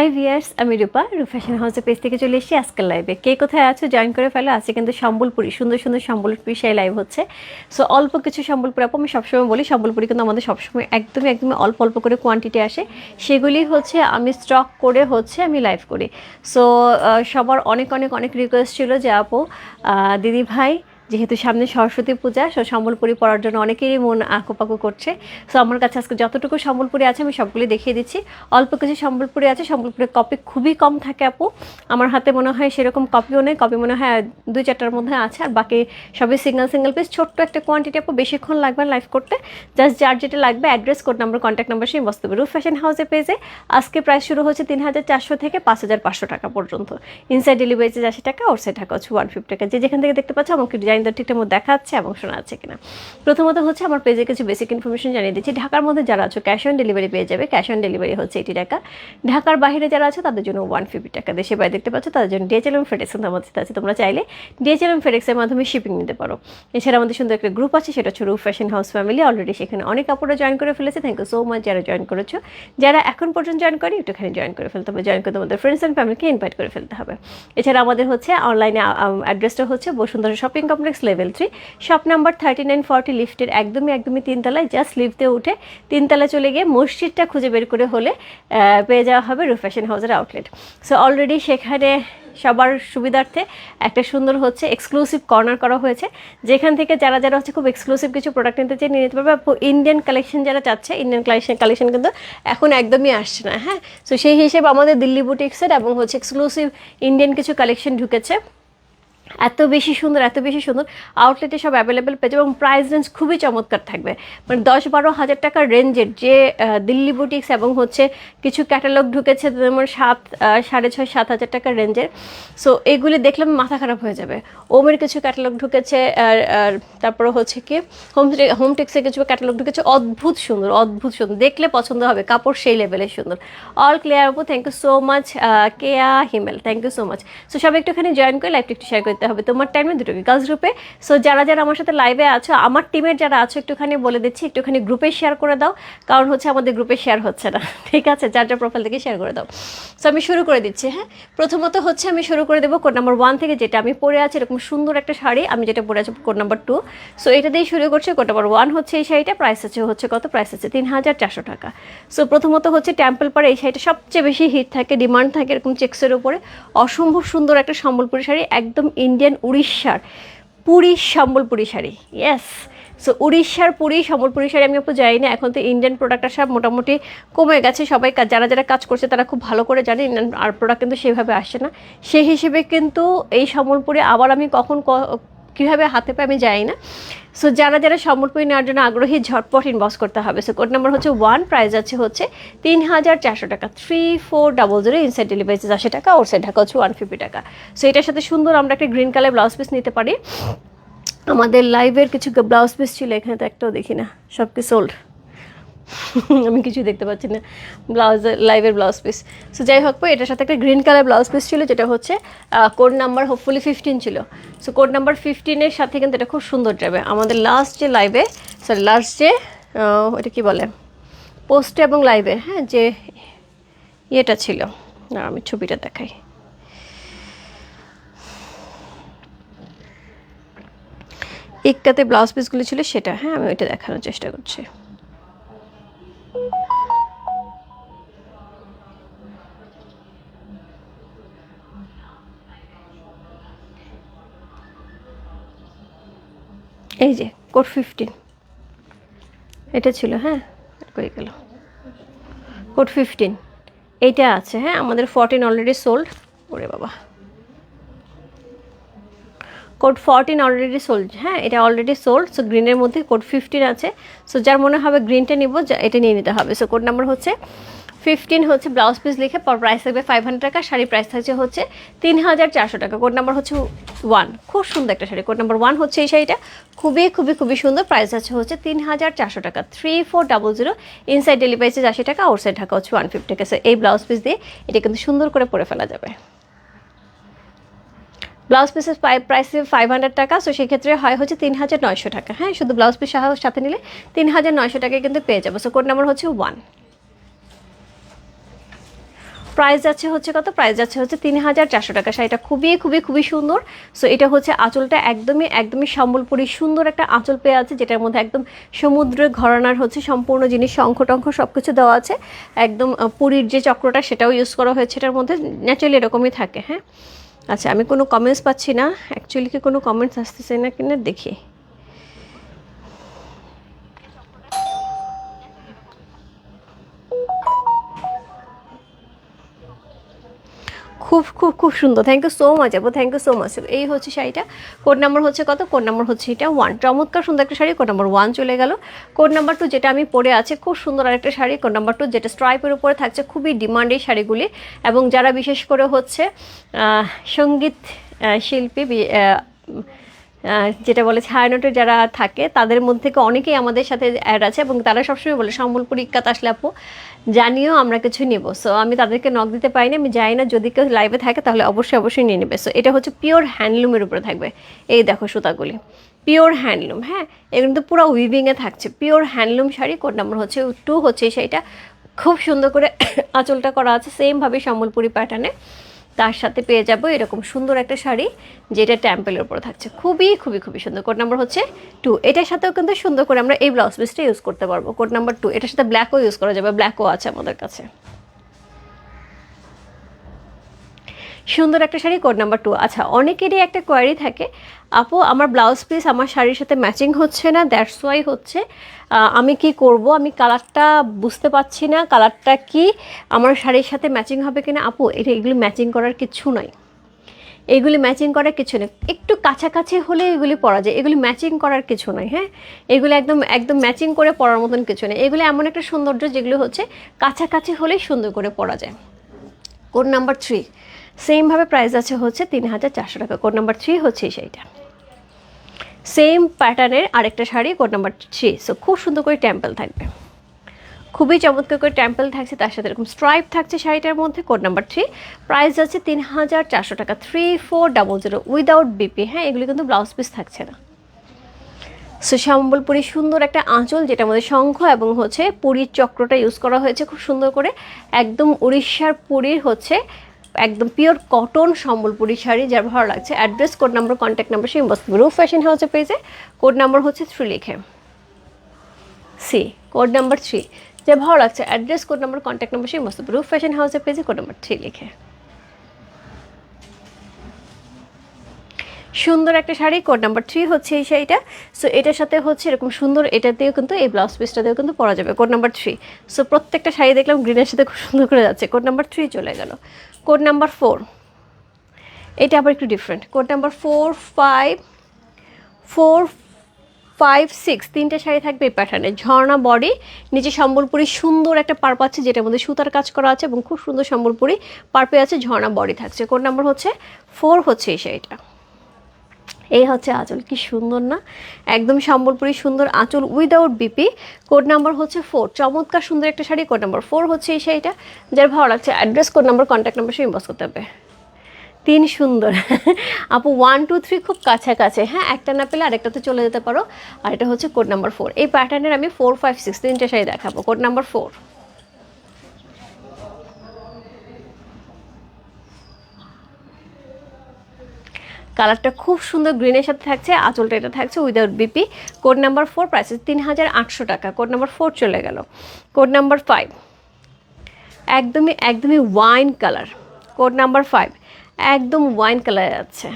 High viewers আমি রূপা, রূপ fashion হাউসের পেজ থেকে চলে এসেছি আজকের লাইভে কে কোথায় আছো জয়েন করে ফেলো, আজকে কিন্তু সম্বলপুরি, সুন্দর সুন্দর সম্বলপুরি সেই লাইভ হচ্ছে। সো অল্প কিছু সম্বলপুরি আপু, আমি সবসময় বলি, সম্বলপুরি কিন্তু আমাদের সবসময় একদমই একদমই অল্প অল্প করে কোয়ান্টিটি আসে। সেগুলি হচ্ছে আমি স্টক করে হচ্ছে আমি লাইভ করি। সো সবার অনেক অনেক অনেক রিকোয়েস্ট ছিল যে আপু দিদি ভাই যেহেতু সামনে সরস্বতী পূজা সো সম্বলপুরি পরার জন্য অনেকেরই মন আঁকুপাকু করছে। সো আমার কাছে আজকে যতটুকু সম্বলপুরি আছে, আমি সবগুলি দেখিয়ে দিচ্ছি। অল্প কিছু সম্বলপুরি আছে, সম্বলপুরের কপি খুবই কম থাকে আপু। আমার হাতে মনে হয় সেরকম কপিও নেই কপি মনে হয় দুই চারটার মধ্যে আছে, আর বাকি সবই সিঙ্গেল সিঙ্গেল পিস ছোট্ট একটা কোয়ান্টিটি আপু, বেশিক্ষণ লাগবে লাইভ করতে। জাস্ট যার যেটা লাগবে address code number contact number সেই বসতে রুফ ফ্যাশন হাউসের পেজে আজকে প্রাইস শুরু হচ্ছে তিন হাজার চারশো থেকে পাঁচ হাজার পাঁচশো টাকা পর্যন্ত। ইনসাইড ডেলিভারি চার্জ আশি টাকা ওর সাইড টাকা হচ্ছে ওয়ান ফিফটি টাকা। যে যেখান থেকে দেখতে পাচ্ছ, আমাকে ডিজাইন দেওয়ার ঠিকঠাক মতো দেখা যাচ্ছে এবং শোনা যাচ্ছে কিনা। প্রথমত হচ্ছে আমার পেজে কিছু বেসিক ইনফরমেশন জানিয়ে দিচ্ছি। ঢাকার মধ্যে যারা আছো ক্যাশ অন ডেলিভারি পেয়ে যাবে। ক্যাশ অন ডেলিভারি হচ্ছে এইটি টাকা। ঢাকার বাইরে যারা আছে, তাদের জন্য ওয়ান ফিফটি টাকা। দেশে বাইরে দেখতে পাচ্ছ, তাদের জন্য ডিএচএল এবং ফেডেক্স আমাদের আছে। তোমরা চাইলে ডিএচএল এবং ফেডেক্সের মাধ্যমে শিপিং নিতে পারো। এছাড়া আমাদের সুন্দর একটা গ্রুপ আছে, সেটা হচ্ছে Roof Fashion House family already সেখানে অনেক কাপড়ও জয়েন করে ফেলেছে। থ্যাংক ইউ সো মাচ যারা জয়েন করেছ। যারা এখন পর্যন্ত জয়েন করে একটুখানি জয়েন করে ফেলতে হবে জয়েন করে তোমাদের ফ্রেন্ডস অ্যান্ড ফ্যামিলিকে ইনভাইট করে ফেলতে হবে। এছাড়া আমাদের হচ্ছে অনলাইনে অ্যাড্রেসটা হচ্ছে Bashundhara shopping complex level three shop number thirty nine forty লিফটের একদমই একদমই তিনতলায় জাস্ট লিফটে উঠে তিনতলা চলে গিয়ে মসজিদটা খুঁজে বের করে হলে পেয়ে যাওয়া হবে রুফ্যাশন হাউসের আউটলেট সো অলরেডি সেখানে সবার সুবিধার্থে একটা সুন্দর হচ্ছে এক্সক্লুসিভ কর্নার করা হয়েছে। যেখান থেকে যারা যারা হচ্ছে খুব এক্সক্লুসিভ কিছু প্রোডাক্ট নিতে চাই নিয়ে নিতে পারবে। ইন্ডিয়ান কালেকশন যারা চাচ্ছে ইন্ডিয়ান কালেকশন কালেকশন কিন্তু এখন একদমই আসছে না হ্যাঁ? সো সেই হিসেবে আমাদের দিল্লি বুটিক্সের এবং হচ্ছে এক্সক্লুসিভ ইন্ডিয়ান কিছু কালেকশন ঢুকেছে। এত বেশি সুন্দর, এত বেশি সুন্দর। আউটলেটে সব অ্যাভেলেবেল পেয়ে যাবে এবং প্রাইস রেঞ্জ খুবই চমৎকার থাকবে। মানে দশ বারো হাজার টাকার রেঞ্জের যে দিল্লি বুটিক্স এবং হচ্ছে কিছু ক্যাটালগ ঢুকেছে যেমন সাত সাড়ে ছয়, সাত হাজার টাকার রেঞ্জের সো এগুলি দেখলে মাথা খারাপ হয়ে যাবে। ওমের কিছু ক্যাটালগ ঢুকেছে, আর তারপরে হচ্ছে কি হোম হোম টেক্সের কিছু ক্যাটালগ ঢুকেছে। অদ্ভুত সুন্দর অদ্ভুত সুন্দর। দেখলে পছন্দ হবে, কাপড় সেই লেভেলের সুন্দর। অল ক্লিয়ার আপু thank you so much Keya Himel thank you so much so সব একটুখানি জয়েন করে লাইভটা একটু শেয়ার করতে হবে। তোমার টাইমে দুটো গার্লস গ্রুপে সো যারা যারা আমার সাথে লাইভে আছো, আমার টিমের যারা আছো, একটুখানি বলে দিচ্ছি, একটুখানি গ্রুপে শেয়ার করে দাও, কারণ হচ্ছে আমাদের গ্রুপে শেয়ার হচ্ছে না। ঠিক আছে? যার যার প্রোফাইল থেকে শেয়ার করে দাও। সো আমি শুরু করে দিচ্ছি হ্যাঁ? প্রথমত হচ্ছে আমি শুরু করে দেবো কোড নাম্বার ওয়ান থেকে যেটা আমি পরে আছি, এরকম সুন্দর একটা শাড়ি, আমি যেটা পরে আছি কোড নাম্বার টু সো এটা দিয়ে শুরু করছি কোড নাম্বার ওয়ান হচ্ছে এই শাড়িটা প্রাইস আছে হচ্ছে কত? প্রাইস আছে তিন হাজার চারশো টাকা। সো প্রথমত হচ্ছে টেম্পল পাড়ে এই শাড়িটা সবচেয়ে বেশি হিট থাকে ডিমান্ড থাকে এরকম চেক্সের উপরে। অসম্ভব সুন্দর একটা সম্বলপুরি শাড়ি, একদম ইন্ডিয়ান উড়িষ্যার পুরী সম্বলপুরি শাড়ি ইয়েস সো উড়িষ্যার পুরী সম্বলপুরি শাড়ি আমি আপু যাই না, এখন তো ইন্ডিয়ান প্রোডাক্ট সব মোটামুটি কমে গেছে, সবাই যারা যারা কাজ করছে তারা খুব ভালো করে জানে ইন্ডিয়ান আর প্রোডাক্ট কিন্তু সেভাবে আসে না। সেই হিসেবে কিন্তু এই সম্বলপুরে আবার আমি কখন কীভাবে হাতে পাই আমি যাই না। সো যারা যারা সম্বলপুরি নেওয়ার জন্য আগ্রহী, ঝটপট ইনবক্স করতে হবে। সো কোড নাম্বার হচ্ছে ওয়ান প্রাইস আছে হচ্ছে তিন হাজার চারশো টাকা। Three four double zero inside delivery আশি টাকা ওর সাইড ঢাকা হচ্ছে ওয়ান ফিফটি টাকা। সো এটার সাথে সুন্দর আমরা একটা গ্রিন কালার ব্লাউজ পিস নিতে পারি। আমাদের লাইভের কিছু ব্লাউজ পিস ছিল, এখানে তো একটাও দেখি না সব কিছু সোল্ড আমি কিছুই দেখতে পাচ্ছি না। ব্লাউজ লাইভের ব্লাউজ পিস সো যাই হোক এটার সাথে একটা গ্রিন কালার ব্লাউজ পিস ছিল, যেটা হচ্ছে কোড নাম্বার হোপফুলি ফিফটিন ছিল। সো কোড নাম্বার ফিফটিনের সাথে কিন্তু এটা খুব সুন্দর যাবে। আমাদের লাস্ট যে লাইভে সরি লাস্ট যে এটা কি বলে? পোস্টে এবং লাইভে হ্যাঁ যে ইয়েটা ছিল। না, আমি ছবিটা দেখাই। একটাতে ব্লাউজ পিসগুলো ছিল সেটা হ্যাঁ আমি ওইটা দেখানোর চেষ্টা করছি। এই যে কোড ফিফটিন এটা ছিল হ্যাঁ? কই গেল। কোড ফিফটিন এইটা আছে হ্যাঁ? আমাদের ফোরটিন অলরেডি সোল্ড ওরে বাবা। কোড ফোরটিন অলরেডি সোল্ড হ্যাঁ? এটা অলরেডি সোল্ড সো গ্রিনের মধ্যে কোড ফিফটিন আছে। সো যার মনে হবে গ্রিনটা নিব এটা নিয়ে নিতে হবে। সো কোড নাম্বার হচ্ছে ফিফটিন হচ্ছে ব্লাউজ পিস লিখে, পর প্রাইস থাকবে ফাইভ টাকা, শাড়ি প্রাইস থাকছে হচ্ছে তিন হাজার চারশো টাকা। কোড নাম্বার হচ্ছে ওয়ান খুব সুন্দর একটা শাড়ি। কোড নাম্বার ওয়ান হচ্ছে এই শাড়িটা। খুবই খুবই খুবই সুন্দর। প্রাইস আছে হচ্ছে তিন হাজার চারশো টাকা। Three four double zero inside delivery charge আশি টাকা আউটসাইড ঢাকা হচ্ছে ওয়ান ফিফটি টাকা। এই ব্লাউজ পিস দিয়ে এটা কিন্তু সুন্দর করে পরে ফেলা যাবে। ব্লাউজ পিসের প্রাইস ফাইভ হান্ড্রেড টাকা সো সেক্ষেত্রে হয় হচ্ছে তিন হাজার নয়শো টাকা। হ্যাঁ শুধু ব্লাউজ পিস সাথে নিলে তিন হাজার নয়শো টাকায় কিন্তু পেয়ে যাব। সো কোড নাম্বার হচ্ছে ওয়ান প্রাইস যাচ্ছে হচ্ছে কত? প্রাইস যাচ্ছে হচ্ছে তিন হাজার চারশো টাকা। শাড়িটা খুবই খুবই খুবই সুন্দর। সো এটা হচ্ছে আঁচলটা একদমই একদমই সম্বলপুরি সুন্দর একটা আঁচল পেয়ে আছে, যেটার মধ্যে একদম সমুদ্রের ঘরানার হচ্ছে সম্পূর্ণ জিনিস, শঙ্খ টঙ্খ সব কিছু দেওয়া আছে। একদম পুরীর যে চক্রটা সেটাও ইউজ করা হয়েছে এটার মধ্যে ন্যাচারালি এরকমই থাকে হ্যাঁ? আচ্ছা আমি কোনো কমেন্টস পাচ্ছি না? অ্যাকচুয়ালি কি কোনো কমেন্টস আসতেছে না কিনা? দেখি। খুব খুব খুব সুন্দর। থ্যাংক ইউ সো মাচ আপু। থ্যাংক ইউ সো মাচ এই হচ্ছে শাড়িটা। কোড নাম্বার হচ্ছে কত? কোড নাম্বার হচ্ছে এটা ওয়ান চমৎকার সুন্দর একটা শাড়ি। কোড নাম্বার ওয়ান চলে গেল। কোড নাম্বার টু যেটা আমি পরে আছে, খুব সুন্দর আরেকটা শাড়ি। কোড নাম্বার টু যেটা স্ট্রাইপের উপরে থাকছে, খুবই ডিমান্ড এই শাড়িগুলি। এবং যারা বিশেষ করে হচ্ছে সংগীত শিল্পী যেটা বলে ছায়ানটের যারা থাকে, তাদের মধ্যে থেকে অনেকেই আমাদের সাথে অ্যাড আছে এবং তারা সবসময় বলে সম্বলপুরি ইক্কাত আসলে আপু, জানিও আমরা কিছু নিব। সো আমি তাদেরকে নক দিতে পারিনি, আমি জানি না, যদি কেউ লাইভে থাকে, তাহলে অবশ্যই অবশ্যই নিয়ে নেবে। সো এটা হচ্ছে পিওর হ্যান্ডলুমের উপরে থাকবে। এই দেখো সুতাগুলি। পিওর হ্যান্ডলুম হ্যাঁ? এগুলো তো পুরো উইভিংয়ে থাকছে। Pure handloom sari code number হচ্ছে টু হচ্ছে সেইটা। খুব সুন্দর করে আঁচলটা করা আছে সেমভাবে সম্বলপুরি প্যাটার্নে তার সাথে পেয়ে যাব এরকম সুন্দর একটা শাড়ি, যেটা ট্যাম্পেলের উপর থাকছে। খুবই খুবই খুবই সুন্দর। কোড নাম্বার হচ্ছে টু এটার সাথেও কিন্তু সুন্দর করে আমরা এই ব্লাউজ পিসটা ইউজ করতে পারব। কোড নাম্বার টু এটার সাথে ব্ল্যাকও ইউজ করা যাবে। ব্ল্যাকও আছে আমাদের কাছে। সুন্দর একটা শাড়ি কোড নাম্বার টু আচ্ছা অনেকেরই একটা কোয়ারি থাকে, আপু, আমার ব্লাউজ পিস আমার শাড়ির সাথে ম্যাচিং হচ্ছে না দ্যাটস ওয়াই হচ্ছে। আমি কি করব? আমি কালারটা বুঝতে পারছি না কালারটা কি? আমার শাড়ির সাথে ম্যাচিং হবে কিনা? আপু, এটা এগুলি ম্যাচিং করার কিছু নয় এগুলি ম্যাচিং করার কিছু নেই। একটু কাছাকাছি হলে এগুলি পরা যায়। এগুলি ম্যাচিং করার কিছু নয় হ্যাঁ? এগুলি একদম একদম ম্যাচিং করে পরার মতন কিছু নেই। এগুলি এমন একটা সৌন্দর্য যেগুলো হচ্ছে, কাছাকাছি হলেই সুন্দর করে পরা যায়। কোড নাম্বার থ্রি সেমভাবে প্রাইস আছে হচ্ছে তিন হাজার চারশো টাকা। কোড নাম্বার থ্রি হচ্ছে সেইটা। সেম প্যাটার্নের আরেকটা sari code number three so খুব সুন্দর করে টেম্পল থাকবে। খুবই চমৎকার করে টেম্পল থাকছে, তার সাথে এরকম স্ট্রাইপ থাকছে শাড়িটার মধ্যে কোড নাম্বার থ্রি প্রাইস আছে তিন হাজার চারশো টাকা। Three four double zero without BP হ্যাঁ এগুলি কিন্তু ব্লাউজ পিস থাকছে না। সো সম্বলপুরি সুন্দর একটা আঁচল, যেটার মধ্যে শঙ্খ এবং হচ্ছে পুরীর চক্রটা ইউজ করা হয়েছে খুব সুন্দর করে। একদম উড়িষ্যার পুরীর হচ্ছে একদম পিওর কটন সম্বলপুরি শাড়ি, যার ভালো লাগছে। Address code number contact number সেই বস্তু রুফ ফ্যাশন হাউসে পেয়েছে কোড নাম্বার হচ্ছে থ্রি লিখে। সি কোড নাম্বার থ্রি যে ভালো লাগছে address code number contact number সেই মস্ত রুফ ফ্যাশন হাউসে পেয়েছে কোড নাম্বার থ্রি লিখে। সুন্দর একটা শাড়ি কোড নাম্বার থ্রি হচ্ছে এই শাড়িটা। সো এটার সাথে হচ্ছে এরকম সুন্দর, এটাতেও কিন্তু এই ব্লাউজ পিসটাতেও কিন্তু পরা যাবে কোড নাম্বার থ্রি সো প্রত্যেকটা শাড়ি দেখলাম গ্রিনের সাথে খুব সুন্দর করে যাচ্ছে। কোড নাম্বার থ্রি চলে গেল। কোড নাম্বার ফোর এটা আবার একটু different code number four five four five six তিনটে শাড়ি থাকবে এই প্যাটার্নে ঝর্ণা বডি নিচে সম্বলপুরি সুন্দর একটা পার পাচ্ছে যেটার মধ্যে সুতার কাজ করা আছে এবং খুব সুন্দর সম্বলপুরি পারপে আছে, ঝর্ণা বডি থাকছে। কোড নাম্বার হচ্ছে ফোর হচ্ছে এই শাড়িটা। এই হচ্ছে আঁচল, কি সুন্দর না? একদম সম্বলপুরি সুন্দর আঁচল উইদাউট বিপি কোড নাম্বার হচ্ছে ফোর চমৎকার সুন্দর একটা শাড়ি কোড নাম্বার ফোর হচ্ছে এই শাড়িটা, যার ভালো লাগছে address code number contact number সে ইনবক্স করতে হবে। তিন সুন্দর। আপু ওয়ান টু থ্রি খুব কাছাকাছি হ্যাঁ? একটা না পেলে আরেকটাতে চলে যেতে পারো। আর এটা হচ্ছে কোড নাম্বার ফোর এই প্যাটার্নের আমি ফোর ফাইভ সিক্স তিনটে শাড়ি দেখাবো। কোড নাম্বার ফোর কালারটা খুব সুন্দর গ্রিনের সাথে থাকছে, আঁচলটা এটা থাকছে without BP code number four prices তিন হাজার আটশো টাকা। কোড নাম্বার ফোর চলে গেল। কোড নাম্বার ফাইভ একদমই একদমই wine colour code number five একদম ওয়াইন কালার আছে।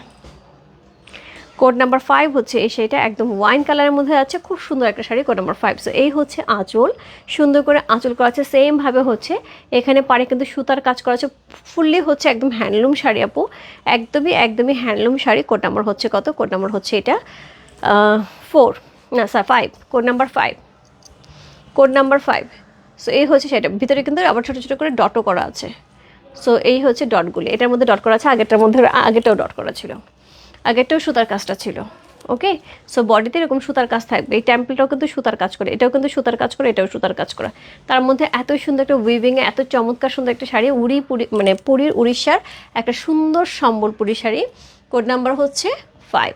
কোড নাম্বার ফাইভ হচ্ছে এই শাড়িটা, একদম ওয়াইন কালারের মধ্যে আছে, খুব সুন্দর একটা sari, code number five so এই হচ্ছে আঁচল, সুন্দর করে আঁচল করা আছে সেমভাবে হচ্ছে। এখানে পারে কিন্তু সুতার কাজ করা আছে ফুললি হচ্ছে একদম হ্যান্ডলুম শাড়ি আপু। একদমই একদমই হ্যান্ডলুম শাড়ি, কোড নাম্বার হচ্ছে কত? কোড নাম্বার হচ্ছে এটা ফোর না sir five code number five code number five so এই হচ্ছে সেটা। ভিতরে কিন্তু আবার ছোটো ছোটো করে ডটও করা আছে। সো এই হচ্ছে ডটগুলি এটার মধ্যে ডট করা আছে, আগেরটার মধ্যে আগেটাও ডট করা ছিল। আগেরটাও সুতার কাজটা ছিল, ওকে? সো বডিতে এরকম সুতার কাজ থাকবে। এই টেম্পলটাও কিন্তু সুতার কাজ করে, এটাও কিন্তু সুতার কাজ করে, এটাও সুতার কাজ করা। তার মধ্যে এত সুন্দর একটা উইভিংয়ে এত চমৎকার সুন্দর একটা শাড়ি, উড়ি পুরি মানে পুরীর উড়িষ্যার একটা সুন্দর সম্বলপুরি শাড়ি। কোড নাম্বার হচ্ছে ফাইভ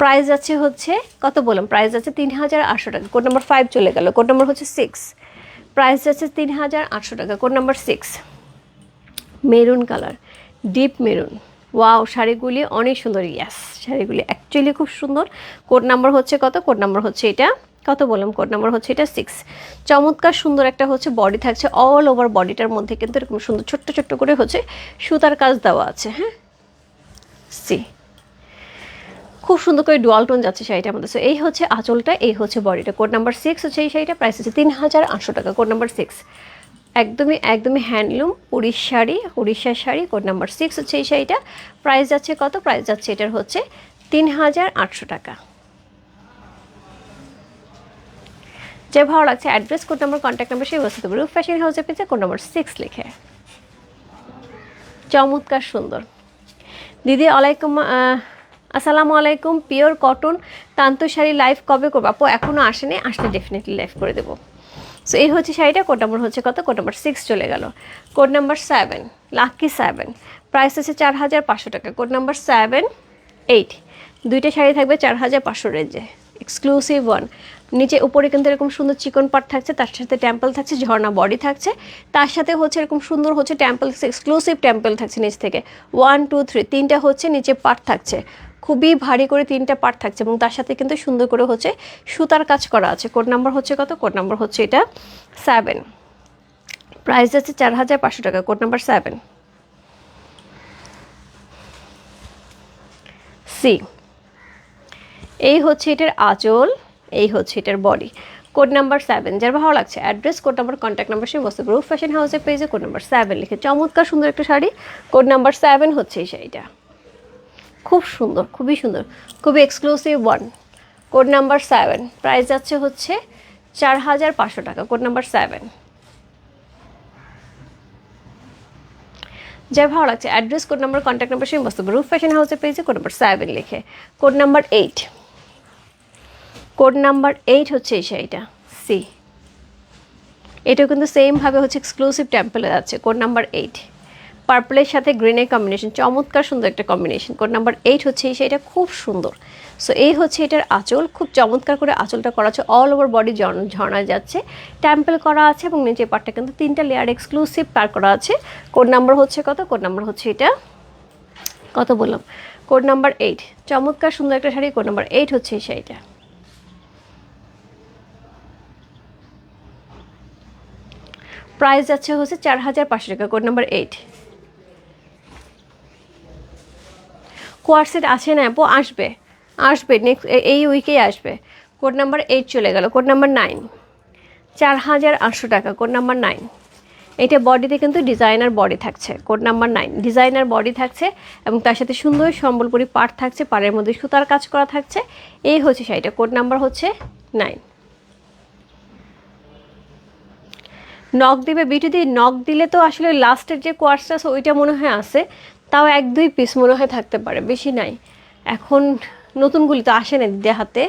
প্রাইস আছে হচ্ছে, কত বললাম? প্রাইস আছে তিন হাজার আটশো টাকা। কোড নাম্বার ফাইভ চলে গেল। কোড নাম্বার হচ্ছে সিক্স প্রাইস আছে তিন হাজার আটশো টাকা। Code number six, maroon colour, deep maroon. Wow, শাড়িগুলি অনেক সুন্দর। ইয়াস শাড়িগুলি অ্যাকচুয়ালি খুব সুন্দর। কোড নাম্বার হচ্ছে কত? কোড নাম্বার হচ্ছে এটা। কত বললাম? কোড নাম্বার হচ্ছে এটা সিক্স। চমৎকার সুন্দর একটা হচ্ছে বডি থাকছে অল ওভার বডিটার মধ্যে, কিন্তু এরকম সুন্দর ছোট্ট ছোট্ট করে হচ্ছে সুতার কাজ দেওয়া আছে হ্যাঁ? সি খুব সুন্দর করে ডুয়াল টোন যাচ্ছে শাড়িটার মধ্যে। সো এই হচ্ছে আঁচলটা, এই হচ্ছে বডিটা। কোড নাম্বার সিক্স হচ্ছে এই শাড়িটা প্রাইস হচ্ছে তিন হাজার আটশো টাকা। কোড নাম্বার সিক্স একদমই একদমই হ্যান্ডলুম উড়িষ্যার শাড়ি উড়িষ্যার শাড়ি। কোড নাম্বার সিক্স হচ্ছে এই শাড়িটা। প্রাইস যাচ্ছে কত? প্রাইস যাচ্ছে এটার হচ্ছে তিন হাজার আটশো টাকা। যে ভালো লাগছে। Address code number contact number সেই বসতে পারবে ফ্যাশন হাউসের পেজে কোড নাম্বার সিক্স লিখে। চমৎকার সুন্দর। দিদি, আলাইকুম আসসালামু আলাইকুম, পিওর কটন তান্ত শাড়ি লাইভ কবে করব? আপু এখনও আসেনি, আসলে ডেফিনেটলি লাইভ করে দেবো। সো এই হচ্ছে শাড়িটা কোড নাম্বার হচ্ছে কত? কোড নাম্বার সিক্স চলে গেল। Code number seven lucky seven price আছে চার হাজার পাঁচশো টাকা। কোড নাম্বার সেভেন এইট দুইটা শাড়ি থাকবে চার হাজার পাঁচশো রেঞ্জে এক্সক্লুসিভ ওয়ান নিচে উপরে কিন্তু এরকম সুন্দর চিকন পাট থাকছে, তার সাথে টেম্পল থাকছে, ঝর্ণা বডি থাকছে। তার সাথে হচ্ছে এরকম সুন্দর হচ্ছে টেম্পল এক্সক্লুসিভ টেম্পল থাকছে নিচ থেকে। ওয়ান টু থ্রি তিনটা হচ্ছে নিচে পাট থাকছে। খুবই ভারী করে তিনটা পার্ট থাকছে এবং তার সাথে কিন্তু সুন্দর করে হচ্ছে সুতার কাজ করা আছে। কোড নাম্বার হচ্ছে কত? কোড নাম্বার হচ্ছে এটা সেভেন প্রাইস আছে চার হাজার পাঁচশো টাকা। কোড নাম্বার সেভেন সি এই হচ্ছে এটার আঁচল, এই হচ্ছে এটার বডি কোড নাম্বার সেভেন যার ভালো লাগছে address code number contact number সেই বস্তু রুফ ফ্যাশন হাউসের পেজে কোড নাম্বার সেভেন লিখে। চমৎকার সুন্দর একটা শাড়ি। কোড নাম্বার সেভেন হচ্ছে এই শাড়িটা। খুব সুন্দর, খুবই সুন্দর, খুবই exclusive one code number seven price যাচ্ছে হচ্ছে চার হাজার পাঁচশো টাকা কোড নাম্বার সেভেন যার ভালো লাগছে address code number contact number সেই বস্তু রুফ ফ্যাশন হাউসের পেজে কোড নাম্বার সেভেন লিখে। Code number eight code number eight হচ্ছে এই শাড়িটা সি এটাও কিন্তু সেমভাবে হচ্ছে এক্সক্লুসিভ টেম্পলে আছে কোড নাম্বার এইট পার্পলের সাথে গ্রিনের কম্বিনেশন চমৎকার সুন্দর একটা কম্বিনেশন কোড নাম্বার এইট হচ্ছে শাড়িটা খুব সুন্দর। সো এই হচ্ছে এটার আঁচল, খুব চমৎকার করে আঁচলটা করা আছে অল ওভার বডি ঝর্ণা যাচ্ছে। ট্যাম্পেল করা আছে এবং নিচে পাটটা কিন্তু তিনটা লেয়ার এক্সক্লুসিভ পার করা আছে। কোড নাম্বার হচ্ছে কত? কোড নাম্বার হচ্ছে এটা, কত বললাম? কোড নাম্বার এইট চমৎকার সুন্দর একটা শাড়ি কোড নাম্বার এইট হচ্ছে এই শাড়িটা। প্রাইস যাচ্ছে হচ্ছে চার হাজার পাঁচশো টাকা কোড নাম্বার এইট কোয়ারসেট আছে না আপু আসবে। আসবে নেক্সট এই উইকেই আসবে। কোড নাম্বার এইট চলে গেল কোড নাম্বার নাইন চার হাজার আটশো টাকা কোড নাম্বার নাইন এটা বডিতে কিন্তু ডিজাইনার বডি থাকছে code number nine designer body থাকছে এবং তার সাথে সুন্দর সম্বলপুরি পাট থাকছে, পাড়ের মধ্যে সুতার কাজ করা থাকছে। এই হচ্ছে শাড়িটা কোড নাম্বার হচ্ছে নাইন নখ দিবে দিয়ে নখ দিলে তো আসলে লাস্টের যে কোয়ার্সটা ওইটা মনে হয় আছে। তাও এক দুই পিস মনে হয় থাকতে পারে, বেশি নাই। এখন নতুনগুলি তো আসে না দিদি হাতে।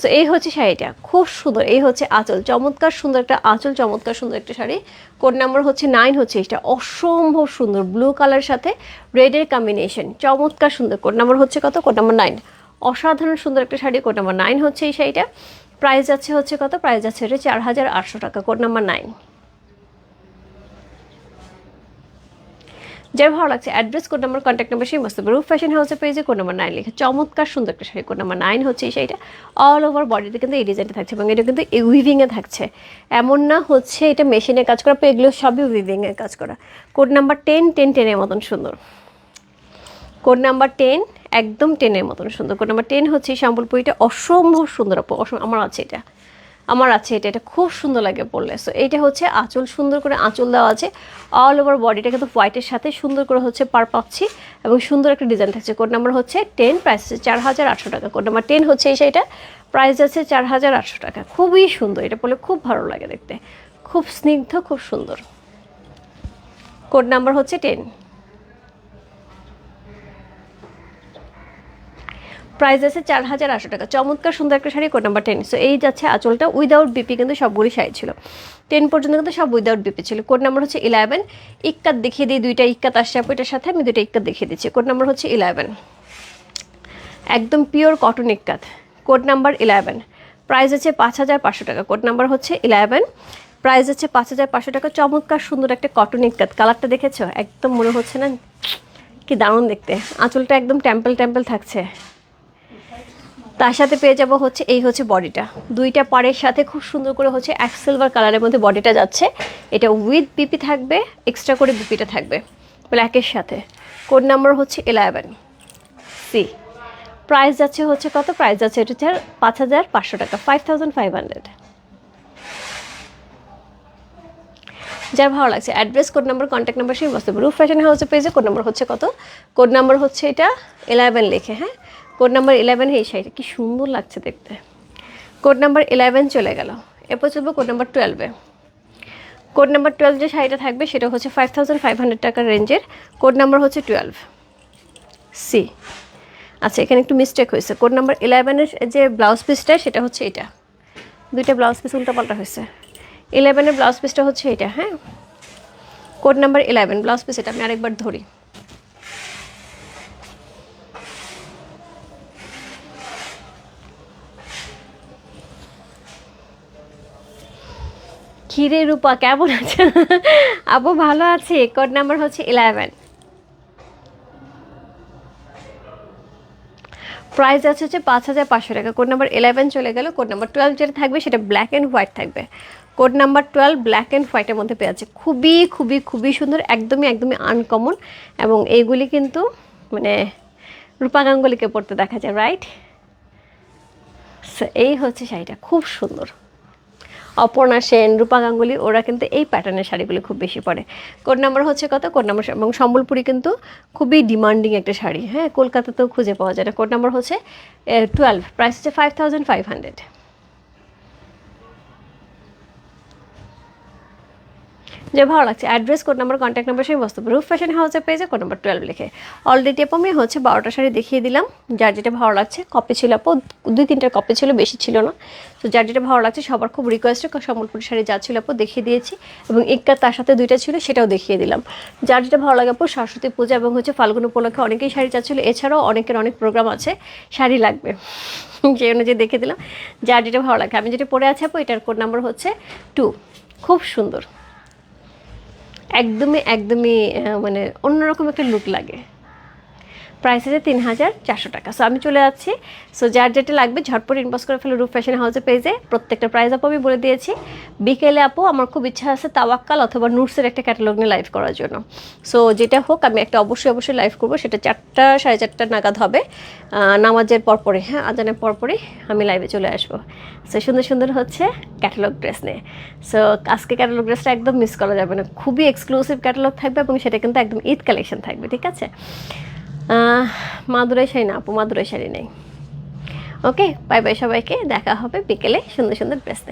সো এই হচ্ছে শাড়িটা, খুব সুন্দর। এই হচ্ছে আঁচল, চমৎকার সুন্দর একটা আঁচল, চমৎকার সুন্দর একটা শাড়ি। কোড নাম্বার হচ্ছে নাইন হচ্ছে এটা অসম্ভব সুন্দর ব্লু কালার সাথে রেডের কম্বিনেশন চমৎকার সুন্দর। কোড নাম্বার হচ্ছে কত? কোড নাম্বার নাইন অসাধারণ সুন্দর একটা শাড়ি কোড নাম্বার নাইন হচ্ছে এই শাড়িটা। প্রাইস যাচ্ছে হচ্ছে কত? প্রাইস যাচ্ছে এটা চার হাজার আটশো টাকা কোড নাম্বার নাইন যার ভালো লাগছে address code number contact number সেই মস্ত রুফ ফ্যাশন হাউসের পেজে কোড নাম্বার নাইন লিখে, চমৎকার সুন্দর একটা শাড়ি কোড নাম্বার নাইন হচ্ছে এই শাড়িটা। অল ওভার বডিতে কিন্তু এই ডিজাইনটা থাকছে এবং এটা কিন্তু উইভিংয়ে থাকছে। এমন না হচ্ছে এটা মেশিনে কাজ করা, এগুলো সবই উইভিংয়ে কাজ করা। কোড নাম্বার টেন টেন টেনের মতন সুন্দর। কোড নাম্বার টেন একদম টেনের মতন সুন্দর। কোড নাম্বার টেন হচ্ছে সম্বলপুরিটা অসম্ভব সুন্দর আমার আছে এটা। আমার আছে, এটা এটা খুব সুন্দর লাগে পরলে সো এইটা হচ্ছে আঁচল, সুন্দর করে আঁচল দেওয়া আছে। অল ওভার বডিটা কিন্তু হোয়াইটের সাথে সুন্দর করে হচ্ছে পার পাচ্ছি এবং সুন্দর একটা ডিজাইন থাকছে। কোড নাম্বার হচ্ছে টেন প্রাইস হচ্ছে চার হাজার আটশো টাকা। কোড নাম্বার টেন হচ্ছে এই শাড়িটা প্রাইস আছে চার হাজার আটশো টাকা। খুবই সুন্দর, এটা পরলে খুব ভালো লাগে দেখতে। খুব স্নিগ্ধ, খুব সুন্দর। কোড নাম্বার হচ্ছে টেন প্রাইস আছে চার হাজার আটশো টাকা। চমৎকার সুন্দর একটা sari code number ten so এই যাচ্ছে আঁচলটা উইদাউট বিপি কিন্তু সবগুলি শাড়ি ছিল। টেন পর্যন্ত কিন্তু সব উইদাউট বিপি ছিল। কোড নাম্বার হচ্ছে ইলেভেন ইক্কাত দেখিয়ে দিই, দুইটা ইক্কাত আসছে এটার সাথে আমি দুইটা ইক্কাত দেখিয়ে দিচ্ছি। কোড নাম্বার হচ্ছে ইলেভেন একদম pure cotton ikat. Code number eleven price আছে পাঁচ হাজার পাঁচশো টাকা। কোড নাম্বার হচ্ছে ইলেভেন প্রাইস আছে পাঁচ হাজার পাঁচশো টাকা। চমৎকার সুন্দর একটা কটন ইক্কাত। কালারটা দেখেছ? একদম মনে হচ্ছে না, কি দারুণ দেখতে। আঁচলটা একদম টেম্পল টেম্পল থাকছে। তার সাথে পেয়ে যাব হচ্ছে এই হচ্ছে বডিটা। দুইটা পাড়ের সাথে খুব সুন্দর করে হচ্ছে এক সিলভার কালারের মধ্যে বডিটা যাচ্ছে। এটা উইথ বিপি থাকবে এক্সট্রা করে বিপিটা থাকবে। ব্ল্যাকের সাথে। কোড নাম্বার হচ্ছে ইলেভেন সি প্রাইস যাচ্ছে হচ্ছে কত? প্রাইস যাচ্ছে এটা হচ্ছে পাঁচ হাজার পাঁচশো টাকা ফাইভ থাউজেন্ড ফাইভ হান্ড্রেড যার ভালো লাগছে address code number contact number সেই বসতে রুফ ফ্যাশন হাউসের পেজে কোড নাম্বার হচ্ছে কত? কোড নাম্বার হচ্ছে এটা ইলেভেন লেখে হ্যাঁ? কোড নাম্বার ইলেভেন এই শাড়িটা কি সুন্দর লাগছে দেখতে। কোড নাম্বার ইলেভেন চলে গেল। এরপর চলবো কোড নাম্বার টুয়েলভে কোড নাম্বার টুয়েলভ যে শাড়িটা থাকবে, সেটা হচ্ছে ফাইভ থাউজেন্ড ফাইভ হান্ড্রেড টাকার রেঞ্জের কোড নাম্বার হচ্ছে টুয়েলভ সি আচ্ছা এখানে একটু মিস্টেক হয়েছে। কোড নাম্বার ইলেভেনের যে ব্লাউজ পিসটা সেটা হচ্ছে এটা। দুইটা ব্লাউজ পিস উল্টাপাল্টা হয়েছে। ইলেভেনের ব্লাউজ পিসটা হচ্ছে এটা হ্যাঁ? Code number eleven blouse piece এটা আমি আরেকবার ধরি। ক্ষীরে রূপা, কেমন আছে আপু ভালো আছে কোড নাম্বার হচ্ছে ইলেভেন প্রাইস আছে হচ্ছে পাঁচ হাজার পাঁচশো টাকা। কোড নাম্বার ইলেভেন চলে গেল কোড নাম্বার টুয়েলভ যেটা থাকবে সেটা ব্ল্যাক অ্যান্ড হোয়াইট থাকবে। Code number twelve black and হোয়াইটের মধ্যে পেয়ে আছে খুবই খুবই খুবই সুন্দর, একদমই একদমই আনকমন এবং এইগুলি কিন্তু মানে রূপা গাঙ্গুলিকে পড়তে দেখা যায় রাইট এই হচ্ছে শাড়িটা। খুব সুন্দর। অপর্ণা সেন, রূপা গাঙ্গুলি, ওরা কিন্তু এই প্যাটার্নের শাড়িগুলি খুব বেশি পরে। কোড নাম্বার হচ্ছে কত? কোড নাম্বার এবং সম্বলপুরি কিন্তু খুবই ডিমান্ডিং একটা শাড়ি। হ্যাঁ কলকাতাতেও খুঁজে পাওয়া যায়। না কোড নাম্বার হচ্ছে টুয়েলভ প্রাইস হচ্ছে ফাইভ থাউজেন্ড ফাইভ হান্ড্রেড যে ভালো লাগছে। Address code number contact number সেই বস্তু। রুফ ফ্যাশন হাউসের পেজে কোড নাম্বার টুয়েলভ লিখে। অলরেডি আপু আমি হচ্ছে, বারোটা শাড়ি দেখিয়ে দিলাম। যার যেটা ভালো লাগছে কপি ছিল আপু, দুই তিনটার কপি ছিল, বেশি ছিল না। তো যার যেটা ভালো লাগছে, সবার খুব রিকোয়েস্টে সম্বলপুরি শাড়ি যা ছিল আপু দেখিয়ে দিয়েছি। এবং ইক্কা তার সাথে দুইটা ছিল, সেটাও দেখিয়ে দিলাম। যার যেটা ভালো লাগে আপু, সরস্বতী পূজা এবং হচ্ছে ফাল্গুন উপলক্ষে অনেকেই শাড়ি চাচ্ছিল। এছাড়াও অনেকের অনেক প্রোগ্রাম আছে, শাড়ি লাগবে। সেই অনুযায়ী দেখে দিলাম। যার যেটা ভালো লাগে, আমি যেটা পরে আছি আপু, এটার কোড নাম্বার হচ্ছে টু খুব সুন্দর। একদমই একদমই মানে অন্যরকম একটা লুক লাগে। প্রাইস আছে তিন হাজার চারশো টাকা। সো আমি চলে যাচ্ছি। সো যার যেটা লাগবে, ঝটপট ইনবক্স করে ফেলো রূপ ফ্যাশন হাউসের পেজে প্রত্যেকটা প্রাইস আপু আমি বলে দিয়েছি। বিকেলে আপু, আমার খুব ইচ্ছা আছে তাওয়াক্কাল অথবা নুটসের একটা ক্যাটালগ নিয়ে লাইভ করার জন্য। সো যেটা হোক, আমি একটা অবশ্যই অবশ্যই লাইভ করব। সেটা চারটা, সাড়ে চারটা নাগাদ হবে। নামাজের পরপরে হ্যাঁ আজানের পরপরই আমি লাইভে চলে আসব। সো সুন্দর সুন্দর হচ্ছে ক্যাটালগ ড্রেস নিয়ে। সো আজকে ক্যাটালগ ড্রেসটা একদম মিস করা যাবে না। খুবই এক্সক্লুসিভ ক্যাটালগ থাকবে এবং সেটা কিন্তু একদম ঈদ কালেকশন থাকবে, ঠিক আছে? মাদুরাই শাড়ি না, আপু মাদুরাই শাড়ি নেই। ওকে বাই বাই সবাইকে, দেখা হবে বিকেলে সুন্দর সুন্দর ড্রেস